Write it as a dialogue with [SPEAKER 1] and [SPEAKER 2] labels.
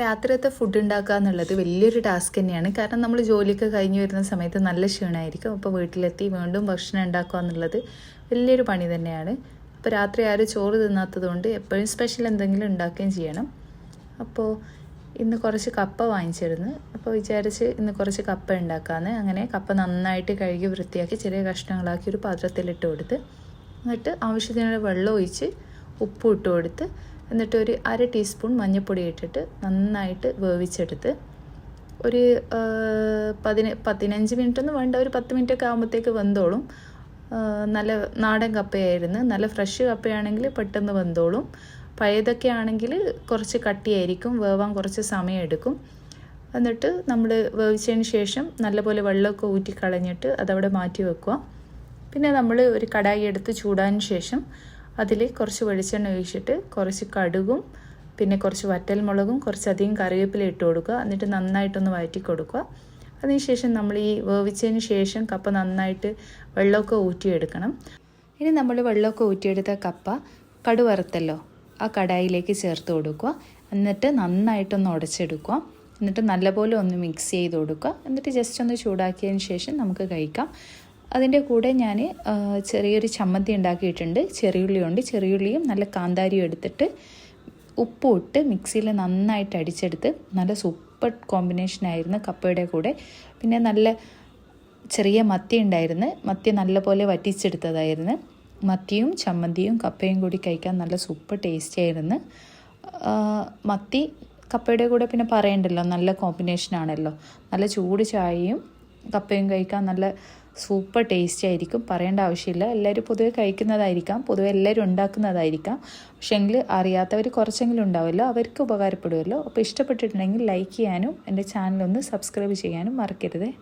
[SPEAKER 1] രാത്രിയത്തെ food ഉണ്ടാക്കുക എന്നുള്ളത് വലിയൊരു ടാസ്ക് തന്നെയാണ്. കാരണം നമ്മൾ ജോലിയൊക്കെ കഴിഞ്ഞ് വരുന്ന സമയത്ത് നല്ല ക്ഷീണമായിരിക്കും അപ്പോൾ വീട്ടിലെത്തി വീണ്ടും ഭക്ഷണം ഉണ്ടാക്കുക എന്നുള്ളത് വലിയൊരു പണി തന്നെയാണ്. അപ്പോൾ രാത്രി ആരും ചോറ് തിന്നാത്തതുകൊണ്ട് എപ്പോഴും സ്പെഷ്യൽ എന്തെങ്കിലും ഉണ്ടാക്കുകയും ചെയ്യണം. അപ്പോൾ ഇന്ന് കുറച്ച് കപ്പ വാങ്ങിച്ചിരുന്നു. അപ്പോൾ വിചാരിച്ച് ഇന്ന് കുറച്ച് കപ്പ ഉണ്ടാക്കാമെന്ന് അങ്ങനെ കപ്പ നന്നായിട്ട് കഴുകി വൃത്തിയാക്കി ചെറിയ കഷ്ണങ്ങളാക്കി ഒരു പാത്രത്തിലിട്ട് കൊടുത്ത് എന്നിട്ട് ആവശ്യത്തിനുള്ള വെള്ളം ഒഴിച്ച് ഉപ്പ് ഇട്ട് കൊടുത്ത് എന്നിട്ട് ഒരു അര ടീസ്പൂൺ മഞ്ഞൾപ്പൊടി ഇട്ടിട്ട് നന്നായിട്ട് വേവിച്ചെടുത്ത് ഒരു പതിന പതിനഞ്ച് മിനിറ്റ് ഒന്നും വേണ്ട ഒരു പത്ത് മിനിറ്റ് ഒക്കെ ആകുമ്പോഴത്തേക്ക് വെന്തോളും നല്ല നാടൻ കപ്പയായിരുന്നു. നല്ല ഫ്രഷ് കപ്പയാണെങ്കിൽ പെട്ടെന്ന് വെന്തോളും. പഴയതൊക്കെ ആണെങ്കിൽ കുറച്ച് കട്ടിയായിരിക്കും. വേവാൻ കുറച്ച് സമയം എടുക്കും എന്നിട്ട് നമ്മൾ വേവിച്ചതിന് ശേഷം നല്ലപോലെ വെള്ളമൊക്കെ ഊറ്റി കളഞ്ഞിട്ട് അതവിടെ മാറ്റി വെക്കുക. പിന്നെ നമ്മൾ ഒരു കടായി എടുത്ത് ചൂടാൻ ശേഷം അതിൽ കുറച്ച് വെളിച്ചെണ്ണ ഒഴിച്ചിട്ട് കുറച്ച് കടുകും പിന്നെ കുറച്ച് വറ്റൽമുളകും കുറച്ചധികം കറിവേപ്പില ഇട്ട് കൊടുക്കുക. എന്നിട്ട് നന്നായിട്ടൊന്ന് വഴറ്റി കൊടുക്കുക. അതിനുശേഷം നമ്മൾ ഈ വേവിച്ചതിന് ശേഷം കപ്പ നന്നായിട്ട് വെള്ളമൊക്കെ ഊറ്റിയെടുക്കണം. ഇനി നമ്മൾ വെള്ളമൊക്കെ ഊറ്റിയെടുത്ത കപ്പ കടുവറുത്തല്ലോ ആ കടായിലേക്ക് ചേർത്ത് കൊടുക്കുക. എന്നിട്ട് നന്നായിട്ടൊന്ന് ഉടച്ചെടുക്കുക. എന്നിട്ട് നല്ലപോലെ ഒന്ന് മിക്സ് ചെയ്ത് കൊടുക്കുക. എന്നിട്ട് ജസ്റ്റ് ഒന്ന് ചൂടാക്കിയതിന് ശേഷം നമുക്ക് കഴിക്കാം. അതിന്റെ കൂടെ ഞാൻ ചെറിയൊരു ചമ്മന്തി ഉണ്ടാക്കിയിട്ടുണ്ട്. ചെറിയുള്ളിയുണ്ട്. ചെറിയുള്ളിയും നല്ല കാന്താരിയും എടുത്തിട്ട് ഉപ്പും ഇട്ട് മിക്സിയിൽ നന്നായിട്ട് അടിച്ചെടുത്ത് നല്ല സൂപ്പർ കോമ്പിനേഷനായിരുന്നു കപ്പയുടെ കൂടെ. പിന്നെ നല്ല ചെറിയ മത്തി ഉണ്ടായിരുന്നു. മത്തി നല്ലപോലെ വറ്റിച്ചെടുത്തതായിരുന്നു. മത്തിയും ചമ്മന്തിയും കപ്പയും കൂടി കഴിക്കാൻ നല്ല സൂപ്പർ ടേസ്റ്റി ആയിരുന്നു. മത്തി കപ്പയുടെ കൂടെ പിന്നെ പറയണ്ടല്ലോ നല്ല കോമ്പിനേഷൻ ആണല്ലോ. നല്ല ചൂട് ചായയും കപ്പയും കഴിക്കാൻ നല്ല സൂപ്പർ ടേസ്റ്റി ആയിരിക്കും. പറയേണ്ട ആവശ്യമില്ല. എല്ലാവരും പൊതുവെ കഴിക്കുന്നതായിരിക്കാം. പൊതുവെ എല്ലാവരും ഉണ്ടാക്കുന്നതായിരിക്കാം. പക്ഷേങ്കിൽ അറിയാത്തവർ കുറച്ചെങ്കിലും ഉണ്ടാവുമല്ലോ. അവർക്ക് ഉപകാരപ്പെടുമല്ലോ. അപ്പോൾ ഇഷ്ടപ്പെട്ടിട്ടുണ്ടെങ്കിൽ ലൈക്ക് ചെയ്യാനും എന്റെ ചാനലൊന്ന് സബ്സ്ക്രൈബ് ചെയ്യാനും മറക്കരുതേ.